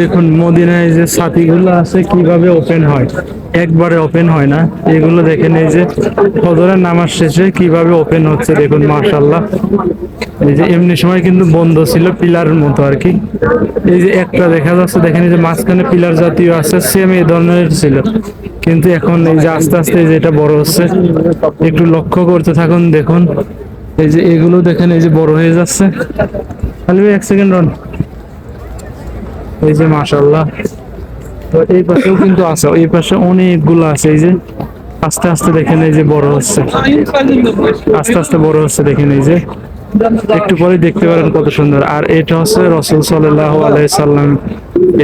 দেখুন, মদিনায় যে ছাতিগুলো আছে, কীভাবে ওপেন হয়? একবারে ওপেন হয় না। এগুলো দেখেন, এই যে ফজরের নামাজ শেষে কীভাবে ওপেন হচ্ছে, দেখুন মাশাল্লাহ এই যে এমনি সময় কিন্তু বন্ধ ছিল, পিলারের মতো আর কি। এই যে একটা দেখা যাচ্ছে, দেখেন যে মাঝখানে পিলার জাতীয় আছে সেম এই ধরনের ছিল। কিন্তু এখন এই যে আস্তে আস্তে এই যে এটা বড় হচ্ছে, একটু লক্ষ্য করতে থাকুন, দেখুন। এই যে এগুলো দেখেন, এই যে বড় হয়ে যাচ্ছে। খালি এক সেকেন্ড রন এই যে মাশাল্লাহ তো এই পাশেও কিন্তু আছে, এই পাশে অনেকগুলো আছে, এই যে আস্তে আস্তে দেখেন এই যে বড় হচ্ছে। আস্তে আস্তে বড় হচ্ছে দেখেন এই যে। একটু পরে দেখতে পারেন কত সুন্দর। আর এটা হচ্ছে রসুল সাল্লাহ আলাইসাল্লাম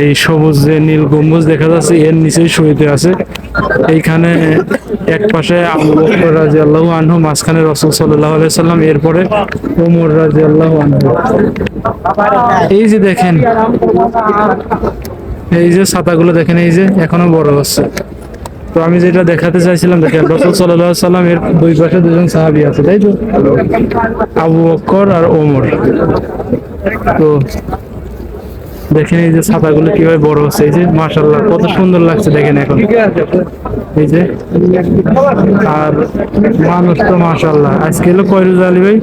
এই সবুজ যে নীল গম্বুজ দেখা যাচ্ছে, এর নিচেই শুইতে আছে। এইখানে এক পাশে আবু বকর রাজি আল্লাহ আনহু, মাঝখানে রসুল সাল্লাহ আলাইসাল্লাম এরপরে ওমর রাজি আল্লাহ আনহু। এই যে দেখেন, এই যে ছাতাগুলো দেখেন, এই যে এখনও বড় হচ্ছে। তো আমি যেটা দেখাতে চাইছিলাম, দেখেন, রসুল সাল্লাহ সাল্লাম এর দুই পাশে দুজন সাহাবি আছে, তাই তো? আবু বক্কর আর ওমর। তো দেখেন এই যে ছাতাগুলো কীভাবে বড় হচ্ছে, এই যে মাশাল্লাহ কত সুন্দর লাগছে দেখেন এখন। এই যে, আর মানুষ তো মাশাল্লাহ আজকে হলো কয় রোজা আলী ভাই?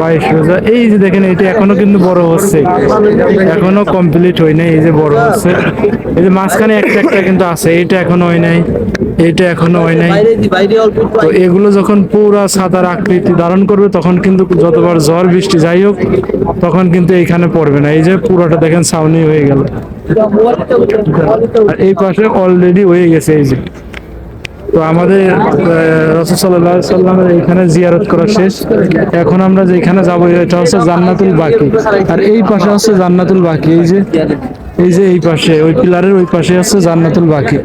বাইশ। রোজা। এই যে দেখেন, এটা এখনও কিন্তু বড় হচ্ছে। এখনও কমপ্লিট হয় নাই, এই যে বড় হচ্ছে। এই যে মাঝখানে একটা একটা কিন্তু আছে এইটা এখনও হয় নাই, এটা এখনও হয় নাই। তো এগুলো যখন পুরা সাদার আকৃতি ধারণ করবে, তখন কিন্তু যতবার ঝড় বৃষ্টি যাই হোক, তখন কিন্তু এইখানে পড়বে না। এই যে পুরোটা দেখেন ছাউনি হয়ে গেল। আর এই পাশে অলরেডি হয়ে গেছে, এই যে। তো আমাদের রসদ সাল্লাহ সাল্লামের এইখানে জিয়ারত করা শেষ। এখন আমরা যেখানে যাব, এটা হচ্ছে জান্নাতুল বাকি। আর এই পাশে হচ্ছে জান্নাতুল বাকি, এই যে এই যে এই পাশে, ওই পিলারের ওই পাশে হচ্ছে জান্নাতুল বাকি।